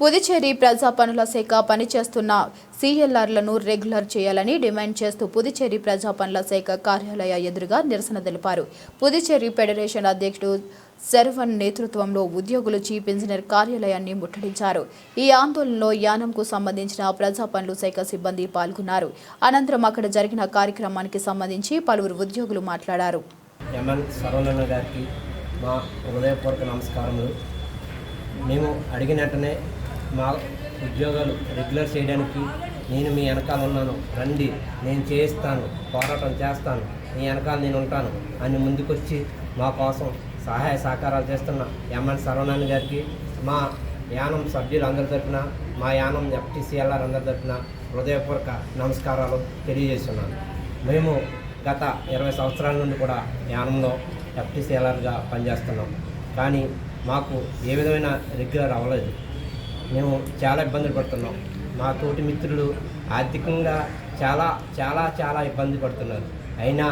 పుదుచేరి ప్రజా పనుల శాఖ పనిచేస్తున్న సీఎల్ఆర్లను రెగ్యులర్ చేయాలని డిమాండ్ చేస్తూ పుదుచేరి ప్రజా పనుల శాఖ కార్యాలయ ఎదురుగా నిరసన తెలిపారు. పుదుచేరి ఫెడరేషన్ అధ్యక్షుడు శర్వన్ నేతృత్వంలో ఉద్యోగులు చీఫ్ ఇంజనీర్ కార్యాలయాన్ని ముట్టడించారు. ఈ ఆందోళనలో యానంకు సంబంధించిన ప్రజా పనుల శాఖ సిబ్బంది పాల్గొన్నారు. అనంతరం అక్కడ జరిగిన కార్యక్రమానికి సంబంధించి పలువురు ఉద్యోగులు మాట్లాడారు. ఎంఎన్ సరవణన్న గారికి మా హృదయపూర్వక నమస్కారములు. మేము అడిగినట్టునే మా ఉద్యోగాలు రెగ్యులర్ చేయడానికి నేను మీ వెనకాల ఉన్నాను. రండి నేను చేయిస్తాను పోరాటం చేస్తాను మీ వెనకాల నేను ఉంటాను అని ముందుకొచ్చి మా కోసం సహాయ సహకారాలు చేస్తున్న ఎంఎన్ సర్వనారాయణ గారికి మా యానం సభ్యులు అందరి తరఫున మా యానం ఎఫ్టీసీఎల్ఆర్ అందరి తరఫున హృదయపూర్వక నమస్కారాలు తెలియజేస్తున్నాను. మేము గత ఇరవై సంవత్సరాల నుండి కూడా యానంలో ఎఫ్టీసీఎల్ఆర్గా పనిచేస్తున్నాం. కానీ మాకు ఏ విధమైన రెగ్యులర్ అవ్వలేదు. మేము చాలా ఇబ్బందులు పడుతున్నాం. మా తోటి మిత్రులు ఆర్థికంగా చాలా చాలా చాలా ఇబ్బంది పడుతున్నారు. అయినా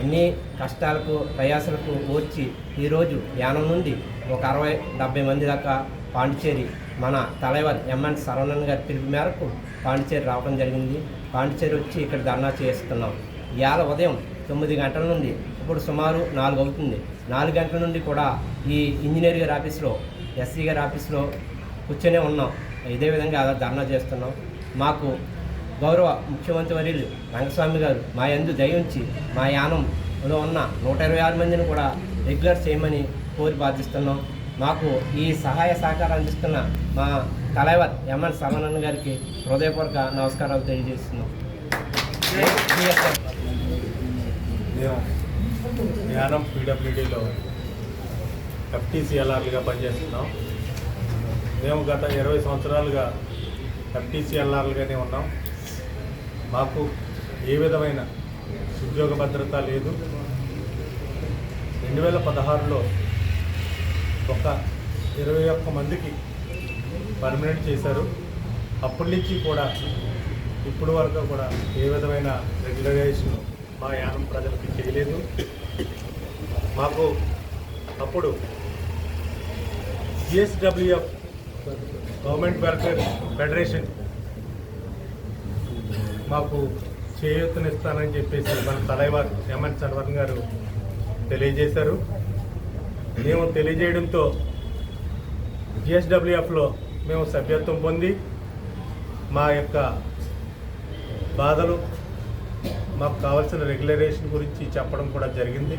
అన్ని కష్టాలకు ప్రయాసలకు ఓర్చి ఈరోజు యానం నుండి ఒక అరవై డెబ్బై మంది దాకా పాండిచేరి మన తలైవర్ ఎంఎన్ సరవణన్ గారి పిలుపు మేరకు పాండిచేరి రావడం జరిగింది. పాండిచేరి వచ్చి ఇక్కడ ధర్నా చేస్తున్నాం. ఇవాళ ఉదయం తొమ్మిది గంటల నుండి ఇప్పుడు సుమారు నాలుగు అవుతుంది. నాలుగు గంటల నుండి కూడా ఈ ఇంజనీర్ గారి ఆఫీస్లో ఎస్సీ గారి ఆఫీస్లో కూర్చొనే ఉన్నాం. ఇదే విధంగా ధర్నా చేస్తున్నాం. మాకు గౌరవ ముఖ్యమంత్రి వర్యులు రంగస్వామి గారు మా యందు దయించి మా యానంలో ఉన్న నూట ఇరవై ఆరు మందిని కూడా రెగ్యులర్ చేయమని కోరి బాధిస్తున్నాం మాకు ఈ సహాయ సహకారం అందిస్తున్న మా కలైవర్ ఎంఎన్ సరవణన్ గారికి హృదయపూర్వక నమస్కారాలు తెలియజేస్తున్నాం. జ్ఞానం పీడబ్ల్యూడీలో ఎఫ్టీసీఎల్ఆర్లుగా పనిచేస్తున్నాం. మేము గత ఇరవై సంవత్సరాలుగా ఎఫ్టీసీఎల్ఆర్లుగానే ఉన్నాం. మాకు ఏ విధమైన ఉద్యోగ భద్రత లేదు. రెండు వేల పదహారులో ఒక ఇరవై ఒక్క మందికి పర్మనెంట్ చేశారు. అప్పటి నుంచి కూడా ఇప్పుడు వరకు కూడా ఏ విధమైన రెగ్యులరైజేషన్ మా యానం ప్రజలకి చేయలేదు. మాకు అప్పుడు జిఎస్డబ్ల్యూఎఫ్ గవర్నమెంట్ వెల్ఫేర్ ఫెడరేషన్ మాకు చేయూతనిస్తానని చెప్పేసి మన తలైవార్ ఎంఎన్ సర్వన్ గారు తెలియజేశారు. మేము తెలియజేయడంతో జిఎస్డబ్ల్యూఎఫ్లో మేము సభ్యత్వం పొంది మా యొక్క బాధలు మాకు కావాల్సిన రెగ్యులరేషన్ గురించి చెప్పడం కూడా జరిగింది.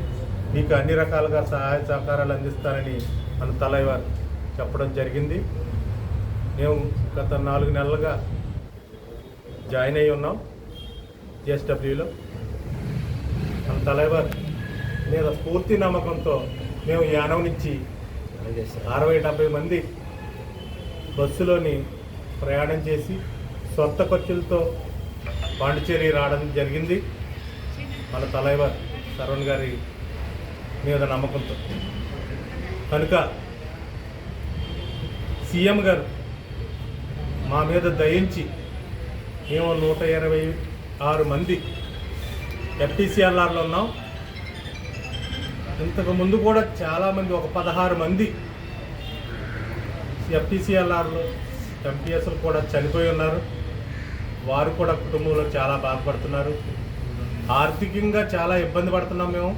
మీకు అన్ని రకాలుగా సహాయ సహకారాలు అందిస్తారని మన తలైవారు చెప్పడం జరిగింది. మేము గత నాలుగు నెలలుగా జాయిన్ అయి ఉన్నాం జిఎస్డబ్ల్యూలో. మన తలైవర్ మీద పూర్తి నమ్మకంతో మేము యానం నుంచి అరవై డెబ్బై మంది బస్సులోని ప్రయాణం చేసి సొంత ఖర్చులతో పాండిచేరి రావడం జరిగింది. మన తలైవర్ సరవణ్ గారి మీద నమ్మకంతో. కనుక సీఎం గారు మా మీద దయించి మేము నూట ఇరవై ఆరు మంది ఎఫ్టీసీఎల్ఆర్లో ఉన్నాం. ఇంతకు ముందు కూడా చాలామంది ఒక పదహారు మంది ఎఫ్టీసీఎల్ఆర్లో ఎంపీఎస్లు కూడా చనిపోయి ఉన్నారు. వారు కూడా కుటుంబంలో చాలా బాధపడుతున్నారు. ఆర్థికంగా చాలా ఇబ్బంది పడుతున్నాం మేము.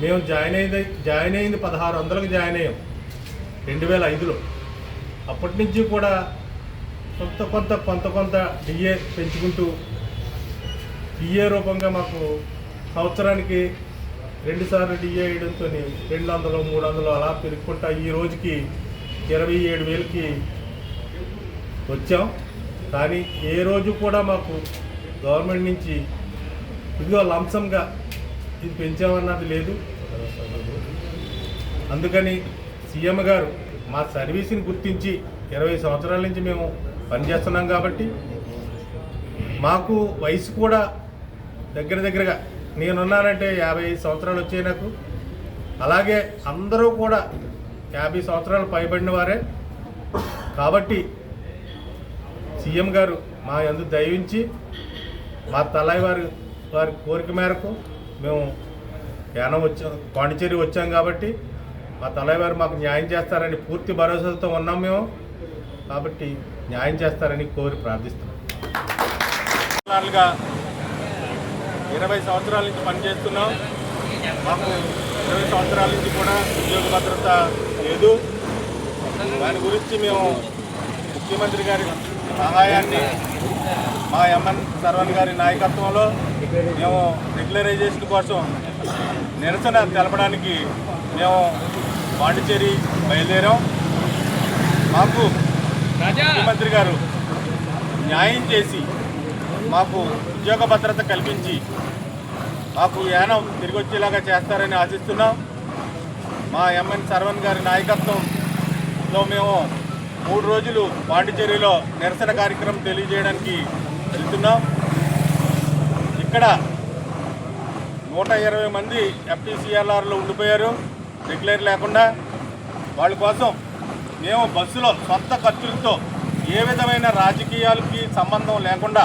మేము జాయిన్ అయింది జాయిన్ అయింది పదహారు వందలకు జాయిన్ అయ్యాం. రెండు వేల ఐదులో. అప్పటి నుంచి కూడా కొంత కొంత కొంత కొంత డిఏ పెంచుకుంటూ డిఏ రూపంగా మాకు సంవత్సరానికి రెండుసార్లు డిఏ వేయడంతో రెండు వందలు మూడు వందలు అలా పెరుగుకుంటా ఈ రోజుకి ఇరవై ఏడు వేలకి వచ్చాం. కానీ ఏ రోజు కూడా మాకు గవర్నమెంట్ నుంచి ఇదిగో లంసంగా ఇది పెంచామన్నది లేదు. అందుకని సీఎం గారు మా సర్వీస్ని గుర్తించి ఇరవై సంవత్సరాల నుంచి మేము పనిచేస్తున్నాం కాబట్టి మాకు వయసు కూడా దగ్గర దగ్గరగా నేనున్నానంటే యాభై సంవత్సరాలు వచ్చాయి నాకు. అలాగే అందరూ కూడా యాభై సంవత్సరాలు పైబడిన వారే. కాబట్టి సీఎం గారు మా యందు దయవించి మా తలాయి వారి వారి కోరిక మేరకు మేము యానం వచ్చాం పాండిచేరి వచ్చాం కాబట్టి మా తలాయి వారు మాకు న్యాయం చేస్తారని పూర్తి భరోసాతో ఉన్నాం మేము. కాబట్టి న్యాయం చేస్తారని కోరి ప్రార్థిస్తున్నాం. ఇరవై సంవత్సరాల నుంచి పనిచేస్తున్నాం. మాకు ఇరవై సంవత్సరాల నుంచి కూడా ఉద్యోగ భద్రత లేదు. దాని గురించి మేము ముఖ్యమంత్రి గారి సహాయాన్ని మా ఎంఎన్ సర్వన్ గారి నాయకత్వంలో మేము రెగ్యులరైజేషన్ కోసం నిరసన తెలపడానికి మేము పాండిచేరి బయలుదేరాం. మాకు ముఖ్యమంత్రి గారు న్యాయం చేసి మాకు ఉద్యోగ భద్రత కల్పించి మాకు యానం తిరిగి వచ్చేలాగా చేస్తారని ఆశిస్తున్నాం. మా ఎంఎన్ సర్వన్ గారి నాయకత్వంలో మేము మూడు రోజులు పాండిచేరిలో నిరసన కార్యక్రమం తెలియజేయడానికి వెళ్తున్నాం. ఇక్కడ నూట ఇరవై మంది ఎఫ్టీసీఎల్ఆర్లో ఉండిపోయారు. రెగ్యులర్ లేకుండా వాళ్ళ కోసం మేము బస్సులో సొంత ఖర్చులతో ఏ విధమైన రాజకీయాలకి సంబంధం లేకుండా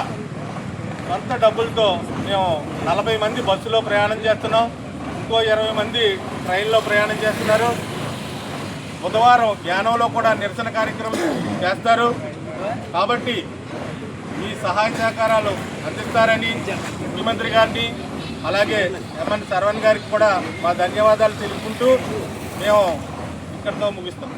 సొంత డబ్బులతో మేము నలభై మంది బస్సులో ప్రయాణం చేస్తున్నాం. ఇంకో ఇరవై మంది ట్రైన్లో ప్రయాణం చేస్తున్నారు. బుధవారం జ్ఞానంలో కూడా నిరసన కార్యక్రమం చేస్తారు. కాబట్టి ఈ సహాయ సహకారాలు అందిస్తారని ముఖ్యమంత్రి గారిని అలాగే ఎంఎన్ సర్వన్ గారికి కూడా మా ధన్యవాదాలు తెలుపుకుంటూ మేము ఇక్కడితో ముగిస్తాం